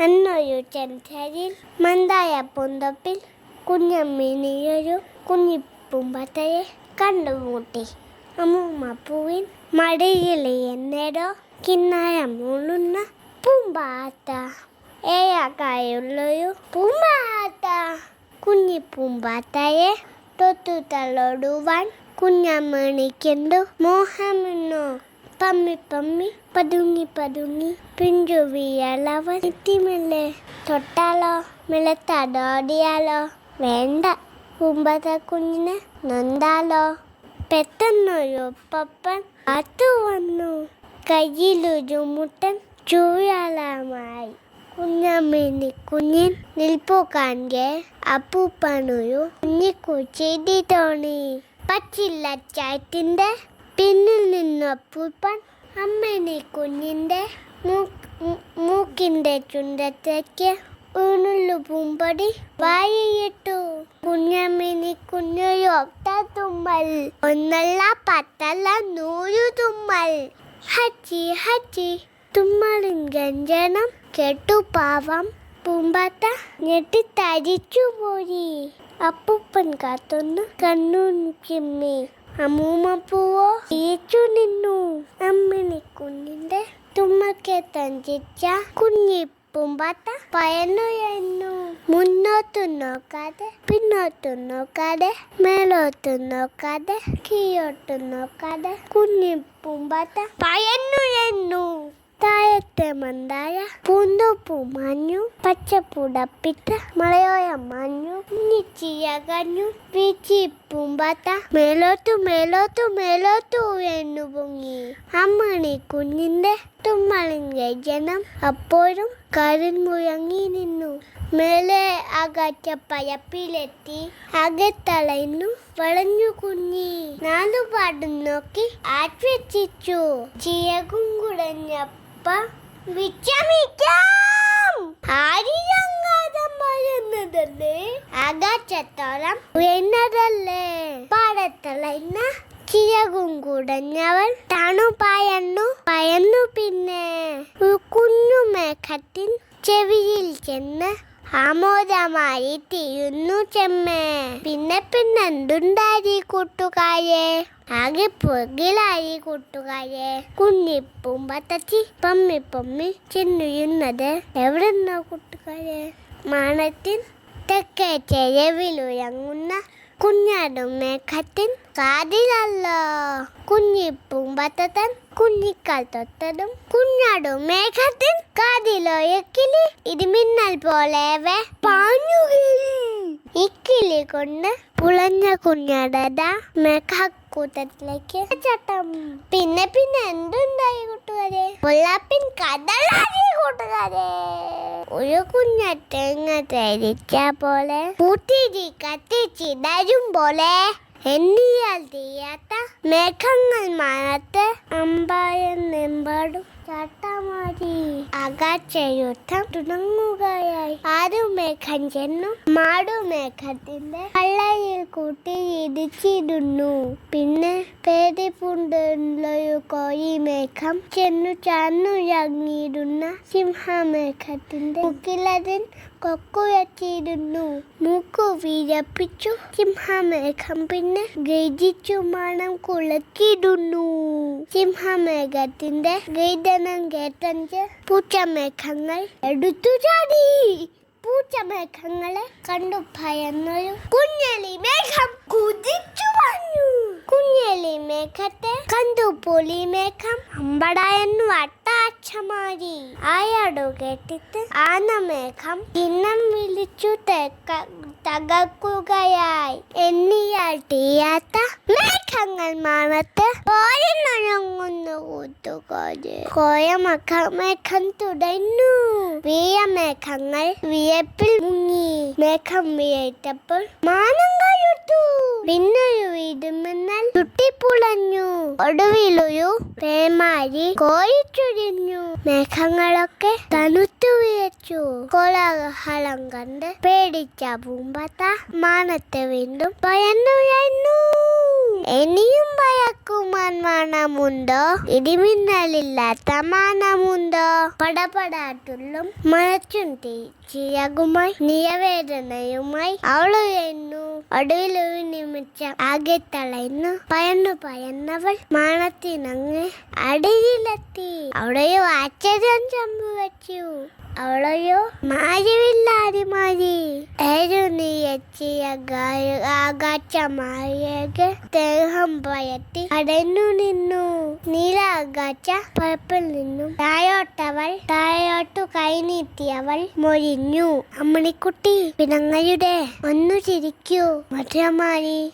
എന്നൊരു ചെന്തരിൽ മന്ദായ പൊന്തപ്പിൽ കുഞ്ഞമ്മീനിയൊരു കുഞ്ഞിപ്പൂമ്പത്തയെ കണ്ടുമുട്ടി. അമ്മൂമ്മ മടിയിൽ എന്നേടോ കിന്നായ മൂളുന്ന പൂമ്പാത്ത. ഏയാക്കായുള്ളൊരു പൂമ്പാത്ത. കുഞ്ഞിപ്പൂമ്പാത്തയെ തൊത്തു തള്ളോടുവാൻ കുഞ്ഞമ്മണിക്കെന്തു മോഹമെന്നോ? പമ്മി പമ്മി പതുങ്ങി പതുങ്ങി പിഞ്ചു വീയളവൻ എത്തിമല്ലേ തൊട്ടാലോ മിളത്തടോടിയാലോ വേണ്ട. കുമ്പത കുഞ്ഞിനെ നൊന്താലോ. പെട്ടെന്നൊരു പപ്പൻ അത്തു വന്നു. കയ്യിലൊരു മുട്ടൻ ചൂയാളമായി കുഞ്ഞമ്മിനി കുഞ്ഞിൻ നിൽപ്പു കാണെ അപ്പൂപ്പനൊരു ചെയ്തി തോണി. പച്ചില്ല ചായത്തിന്റെ പിന്നിൽ നിന്നു അപ്പൂപ്പൻ അമ്മനി കുഞ്ഞിന്റെ മൂക്കിന്റെ ചുണ്ടത്തേക്ക് ഊണുള്ളു പൂമ്പടി വായിട്ടു കുഞ്ഞമ്മിനി കുഞ്ഞൊരു ഒത്ത തുമ്മൽ ഒന്നല്ല പത്തല്ല നൂറു തുമ്മൽ ഹച്ചി ഹച്ചി തുമ്മലിൻ ഗഞ്ജനം കേട്ടു പാവം പൂമ്പാത്ത ഞെട്ടിത്തരിച്ചു പോയി അപ്പൂപ്പൻ കാത്തൊന്ന് കണ്ണു ചിമ്മി അമ്മൂമ്മ പൂവോ ഏച്ചു നിന്നു. അമ്മിണി കുഞ്ഞിന്റെ തുമ്മക്കെ തഞ്ചിച്ച കുഞ്ഞി പൂമ്പാത്ത പയന്നുയന്നു മുന്നോട്ടു നോക്കാതെ പിന്നോട്ടു നോക്കാതെ മേലോട്ടു നോക്കാതെ കീഴോട്ടു നോക്കാതെ കുഞ്ഞി പൂമ്പാത്ത പയന്നുയന്നു താഴത്തെ മന്ദായ പൂന്തോപ്പു മഞ്ഞു പച്ചപ്പുടപ്പിട്ട മലയോയ മഞ്ഞു നിച്ചിയകഞ്ഞു വീച്ചി പൂമ്പാത്ത മേലോട്ടു മേലോട്ടു മേലോട്ടു എന്നു പൊങ്ങി. അമ്മണി കുഞ്ഞിന്റെ തുമ്മളിന്റെ ജനം അപ്പോഴും കരിൻ മുഴങ്ങി നിന്നു. മേലെ അകറ്റ പയപ്പിലെത്തി അകത്തളയുന്നു വളഞ്ഞു കുഞ്ഞി. നാലുപാടും നോക്കി ആശ്വസിച്ചു ചിയകും കുടഞ്ഞപ്പ വിച്ചമിക്കാം ആരിയങ്ങാതം പറയുന്നതല്ലേ ആകാശത്തോളം ഉയർന്നതല്ലേ? പാടത്തളയുന്ന ചിയകും കുടഞ്ഞവൾ തണു പയന്നു പയന്നു പിന്നെ കുഞ്ഞു മേഘത്തിൻ ചെവിയിൽ ചെന്ന് ആമോദമായി തീരുന്നു ചെമ്മേ. പിന്നെ പിന്നെന്തുണ്ടായി കൂട്ടുകാരെ? ആകെ പുറകിലായി കൂട്ടുകാരെ. കുഞ്ഞിപ്പൂമ്പത്തച്ചി പമ്മി പമ്മി ചെന്നുയുന്നത് എവിടെന്നോ കൂട്ടുകാരെ? മാണത്തിൽ തെക്കേ ചെലവിലുയങ്ങുന്ന കുഞ്ഞാടും കത്തൻ കാതിലല്ലോ. കുഞ്ഞിപ്പൂമ്പത്തൻ കുഞ്ഞിക്കാൽ തൊട്ടതും കുഞ്ഞാടും മേഘത്തിൻ കാതിലോയക്കിലി ഇടിമിന്നൽ പോലെവേ. പാഞ്ഞുകിളി. ഇക്കിലി കൊണ്ട് പുളഞ്ഞ കുഞ്ഞാടത മേഘക്കൂട്ടത്തിലേക്ക് ചട്ടം. പിന്നെ പിന്നെ എന്തുണ്ടായി കൂട്ടുകാരെ? പൊല്ലാപ്പിൻ കടലാരി കൂട്ടുകാരെ. ഒരു കുഞ്ഞ തേങ്ങ തരിച്ച പോലെ കൂട്ടിരി കത്തിച്ചിടരും പോലെ എന്നിയാൽ തീയാത്ത മേഘങ്ങൾ മാനത്ത് അമ്പായെന്നെമ്പാടും ചാട്ടമാരി ആകാശയുദ്ധം തുടങ്ങുകയായി. ആരു മേഘം ചെന്നു. മാടു മേഘത്തിന്റെ കള്ളയിൽ കൂട്ടി ഇടിച്ചിടുന്നു. പിന്നെ പേടി പൂണ്ടുള്ളൊരു കോഴി മേഘം ചെന്നു ചാന്നുയങ്ങിയിടുന്ന സിംഹമേഘത്തിന്റെ മുക്കിലതിൻ കൊക്കുയച്ചിരുന്നു മൂക്കു വിരപ്പിച്ചു സിംഹമേഘം പിന്നെ ഗജിച്ചു മണം കുളക്കിടുന്നു സിംഹമേഘത്തിന്റെ ഗൈതനം കേട്ടഞ്ച് പൂച്ചമേഘങ്ങൾ എടുത്തു ചാടി. പൂച്ചമേഘങ്ങളെ കണ്ടു ഭയന്നൊരു കുഞ്ഞലി മേഘം കുതിച്ചു പറഞ്ഞു കുഞ്ഞലി മേഘത്തെ കണ്ടു പുലി മേഘം അമ്പടായെന്നു അട്ടാച്ചമാരി ആയാടോ കേട്ടിട്ട്? ആനമേഘം ചിഹ്നം വിളിച്ചു തകർക്കുകയായി. എന്നിയാൽ തീയാത്ത മേഘങ്ങൾ മാറത്ത് പോരിനൊഴങ്ങുന്നു കൂട്ടുകാര് കോയമക്ക മേഘം തുടർന്നു വീയമേഘങ്ങൾ വിയപ്പിൽ മുങ്ങി. മേഘം വിയറ്റപ്പോൾ മാനങ്ങൾ പിന്നൊരു വീടുമെന്നൽ ചുട്ടിപ്പുളഞ്ഞു. ഒടുവിലൊരു പേമാരി കോഴിച്ചുരിഞ്ഞു മേഘങ്ങളൊക്കെ തണുത്തു വിയച്ചു. കോലാഹലം കണ്ട് പേടിച്ച പൂമ്പത്ത മാനത്തെ വീണ്ടും പയന്നുയർന്നു. ഇനിയും ഭയക്കുമാൻ മണമുണ്ടോ? ഇടിമിന്നലില്ലാത്ത മാനമുണ്ടോ? പടപടാട്ടുള്ളും മണച്ചും ചിറകുമായി നിയവേദനയുമായി അവൾ എന്നു ഒടുവിൽ ഒരു നിമിഷം ആകെ തളയുന്നു. പയന്നു പയന്നവൾ മാനത്തിനങ്ങ് അടിയിലെത്തി. അവിടെയോ ആശ്ചര്യം സംഭവിച്ചു അവളെയോ ഏതു ആകാശമായക ദേഹം പയറ്റി അടഞ്ഞു നിന്നു. നീല ആകാശ പഴപ്പിൽ നിന്നും തായോട്ടവൾ തായോട്ടു കൈനീട്ടിയവൾ മൊഴിഞ്ഞു. അമ്മണിക്കുട്ടി പിണങ്ങയുടെ ഒന്നു ചിരിക്കൂ മധുരമാരി